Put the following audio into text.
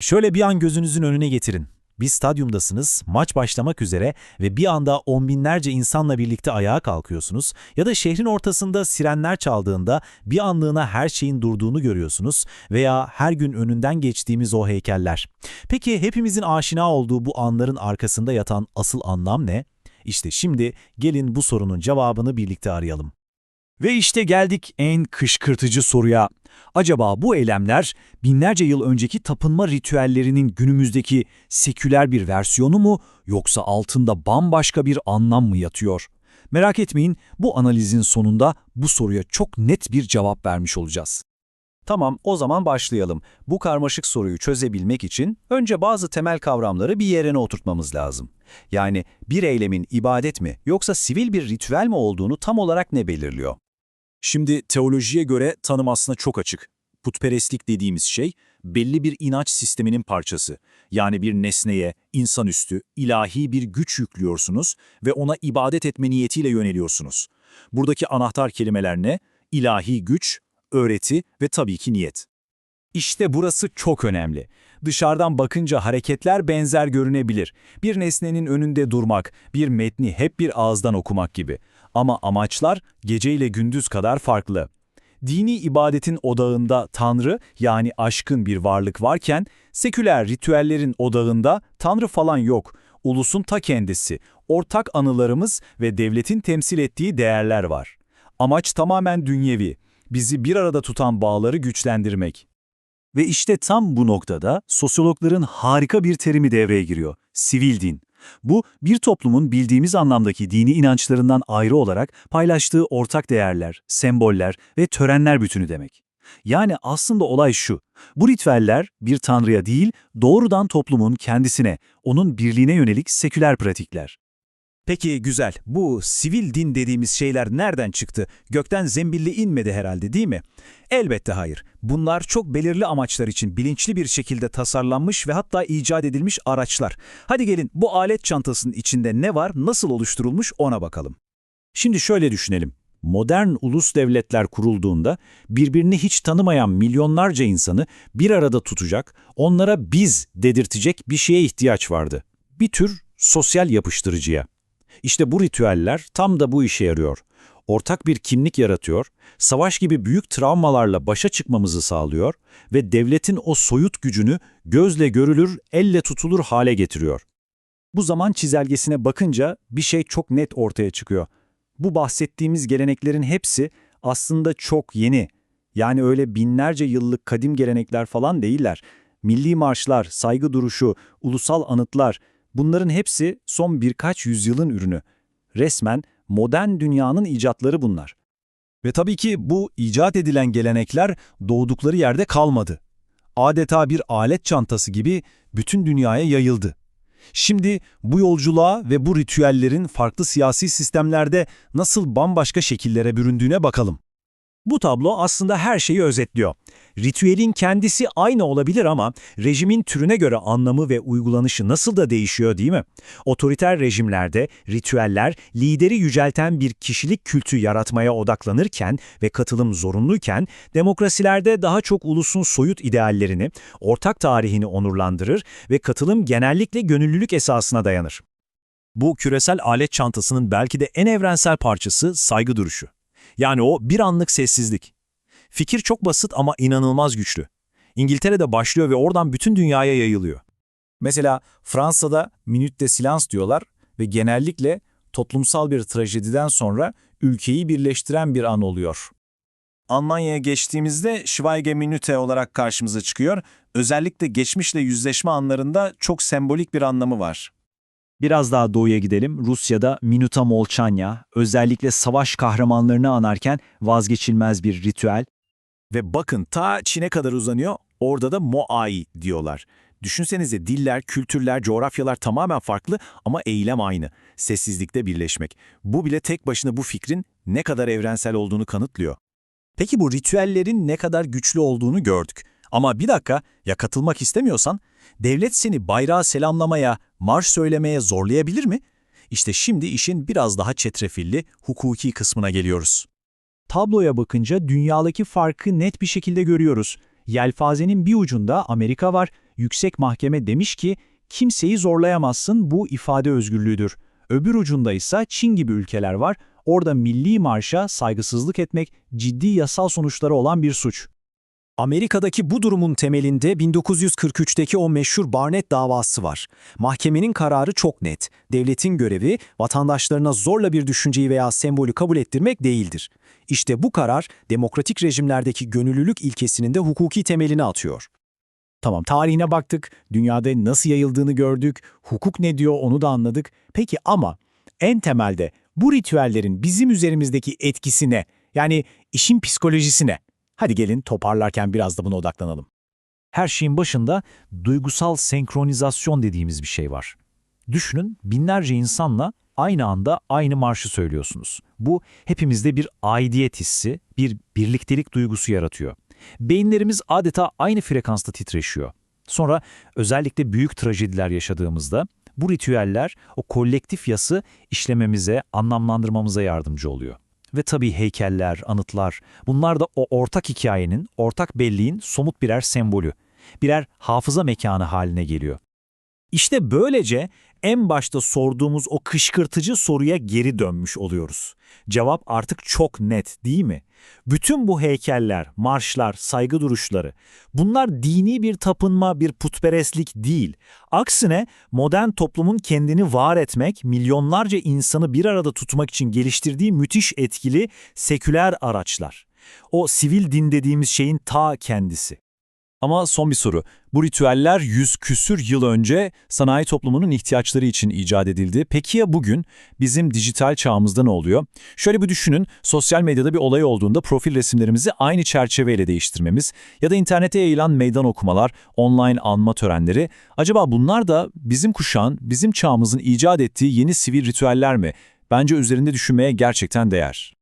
Şöyle bir an gözünüzün önüne getirin. Bir stadyumdasınız, maç başlamak üzere ve bir anda on binlerce insanla birlikte ayağa kalkıyorsunuz ya da şehrin ortasında sirenler çaldığında bir anlığına her şeyin durduğunu görüyorsunuz veya her gün önünden geçtiğimiz o heykeller. Peki hepimizin aşina olduğu bu anların arkasında yatan asıl anlam ne? İşte şimdi gelin bu sorunun cevabını birlikte arayalım. Ve işte geldik en kışkırtıcı soruya. Acaba bu eylemler binlerce yıl önceki tapınma ritüellerinin günümüzdeki seküler bir versiyonu mu yoksa altında bambaşka bir anlam mı yatıyor? Merak etmeyin bu analizin sonunda bu soruya çok net bir cevap vermiş olacağız. Tamam, o zaman başlayalım. Bu karmaşık soruyu çözebilmek için önce bazı temel kavramları bir yerine oturtmamız lazım. Yani bir eylemin ibadet mi yoksa sivil bir ritüel mi olduğunu tam olarak ne belirliyor? Şimdi teolojiye göre tanım aslında çok açık. Putperestlik dediğimiz şey belli bir inanç sisteminin parçası. Yani bir nesneye, insanüstü, ilahi bir güç yüklüyorsunuz ve ona ibadet etme niyetiyle yöneliyorsunuz. Buradaki anahtar kelimeler ne? İlahi güç, öğreti ve tabii ki niyet. İşte burası çok önemli. Dışarıdan bakınca hareketler benzer görünebilir. Bir nesnenin önünde durmak, bir metni hep bir ağızdan okumak gibi. Ama amaçlar gece ile gündüz kadar farklı. Dini ibadetin odağında Tanrı yani aşkın bir varlık varken, seküler ritüellerin odağında Tanrı falan yok. Ulusun ta kendisi, ortak anılarımız ve devletin temsil ettiği değerler var. Amaç tamamen dünyevi, bizi bir arada tutan bağları güçlendirmek. Ve işte tam bu noktada sosyologların harika bir terimi devreye giriyor, sivil din. Bu, bir toplumun bildiğimiz anlamdaki dini inançlarından ayrı olarak paylaştığı ortak değerler, semboller ve törenler bütünü demek. Yani aslında olay şu, bu ritüeller bir tanrıya değil, doğrudan toplumun kendisine, onun birliğine yönelik seküler pratikler. Peki güzel, bu sivil din dediğimiz şeyler nereden çıktı? Gökten zembilli inmedi herhalde değil mi? Elbette hayır. Bunlar çok belirli amaçlar için bilinçli bir şekilde tasarlanmış ve hatta icat edilmiş araçlar. Hadi gelin bu alet çantasının içinde ne var, nasıl oluşturulmuş ona bakalım. Şimdi şöyle düşünelim. Modern ulus devletler kurulduğunda birbirini hiç tanımayan milyonlarca insanı bir arada tutacak, onlara biz dedirtecek bir şeye ihtiyaç vardı. Bir tür sosyal yapıştırıcıya. İşte bu ritüeller tam da bu işe yarıyor. Ortak bir kimlik yaratıyor, savaş gibi büyük travmalarla başa çıkmamızı sağlıyor ve devletin o soyut gücünü gözle görülür, elle tutulur hale getiriyor. Bu zaman çizelgesine bakınca bir şey çok net ortaya çıkıyor. Bu bahsettiğimiz geleneklerin hepsi aslında çok yeni. Yani öyle binlerce yıllık kadim gelenekler falan değiller. Milli marşlar, saygı duruşu, ulusal anıtlar, Bunların hepsi son birkaç yüzyılın ürünü. Resmen modern dünyanın icatları bunlar. Ve tabii ki bu icat edilen gelenekler doğdukları yerde kalmadı. Adeta bir alet çantası gibi bütün dünyaya yayıldı. Şimdi bu yolculuğa ve bu ritüellerin farklı siyasi sistemlerde nasıl bambaşka şekillere büründüğüne bakalım. Bu tablo aslında her şeyi özetliyor. Ritüelin kendisi aynı olabilir ama rejimin türüne göre anlamı ve uygulanışı nasıl da değişiyor değil mi? Otoriter rejimlerde ritüeller lideri yücelten bir kişilik kültü yaratmaya odaklanırken ve katılım zorunluyken demokrasilerde daha çok ulusun soyut ideallerini, ortak tarihini onurlandırır ve katılım genellikle gönüllülük esasına dayanır. Bu küresel alet çantasının belki de en evrensel parçası saygı duruşu. Yani o bir anlık sessizlik. Fikir çok basit ama inanılmaz güçlü. İngiltere'de başlıyor ve oradan bütün dünyaya yayılıyor. Mesela Fransa'da Minute de Silence diyorlar ve genellikle toplumsal bir trajediden sonra ülkeyi birleştiren bir an oluyor. Almanya'ya geçtiğimizde Schweige Minute olarak karşımıza çıkıyor. Özellikle geçmişle yüzleşme anlarında çok sembolik bir anlamı var. Biraz daha doğuya gidelim. Rusya'da Minuta Molchanya, özellikle savaş kahramanlarını anarken vazgeçilmez bir ritüel. Ve bakın ta Çin'e kadar uzanıyor, orada da Moai diyorlar. Düşünsenize diller, kültürler, coğrafyalar tamamen farklı ama eylem aynı. Sessizlikte birleşmek. Bu bile tek başına bu fikrin ne kadar evrensel olduğunu kanıtlıyor. Peki bu ritüellerin ne kadar güçlü olduğunu gördük. Ama bir dakika, ya katılmak istemiyorsan, devlet seni bayrağı selamlamaya, marş söylemeye zorlayabilir mi? İşte şimdi işin biraz daha çetrefilli, hukuki kısmına geliyoruz. Tabloya bakınca dünyadaki farkı net bir şekilde görüyoruz. Yelfazenin bir ucunda Amerika var, yüksek mahkeme demiş ki kimseyi zorlayamazsın bu ifade özgürlüğüdür. Öbür ucunda ise Çin gibi ülkeler var. Orada milli marşa saygısızlık etmek ciddi yasal sonuçları olan bir suç. Amerika'daki bu durumun temelinde 1943'teki o meşhur Barnett davası var. Mahkemenin kararı çok net. Devletin görevi vatandaşlarına zorla bir düşünceyi veya sembolü kabul ettirmek değildir. İşte bu karar demokratik rejimlerdeki gönüllülük ilkesinin de hukuki temelini atıyor. Tamam tarihine baktık, dünyada nasıl yayıldığını gördük, hukuk ne diyor onu da anladık. Peki ama en temelde bu ritüellerin bizim üzerimizdeki etkisi ne? Yani işin psikolojisi ne? Hadi gelin toparlarken biraz da buna odaklanalım. Her şeyin başında duygusal senkronizasyon dediğimiz bir şey var. Düşünün binlerce insanla aynı anda aynı marşı söylüyorsunuz. Bu hepimizde bir aidiyet hissi, bir birliktelik duygusu yaratıyor. Beyinlerimiz adeta aynı frekansta titreşiyor. Sonra özellikle büyük trajediler yaşadığımızda bu ritüeller o kolektif yası işlememize, anlamlandırmamıza yardımcı oluyor. Ve tabii heykeller, anıtlar, bunlar da o ortak hikayenin, ortak belliğin somut birer sembolü, birer hafıza mekanı haline geliyor. İşte böylece en başta sorduğumuz o kışkırtıcı soruya geri dönmüş oluyoruz. Cevap artık çok net değil mi? Bütün bu heykeller, marşlar, saygı duruşları bunlar dini bir tapınma, bir putperestlik değil. Aksine modern toplumun kendini var etmek, milyonlarca insanı bir arada tutmak için geliştirdiği müthiş etkili seküler araçlar. O sivil din dediğimiz şeyin ta kendisi. Ama son bir soru. Bu ritüeller yüz küsür yıl önce sanayi toplumunun ihtiyaçları için icat edildi. Peki ya bugün bizim dijital çağımızda ne oluyor? Şöyle bir düşünün, sosyal medyada bir olay olduğunda profil resimlerimizi aynı çerçeveyle değiştirmemiz ya da internete yayılan meydan okumalar, online anma törenleri. Acaba bunlar da bizim kuşağın, bizim çağımızın icat ettiği yeni sivil ritüeller mi? Bence üzerinde düşünmeye gerçekten değer.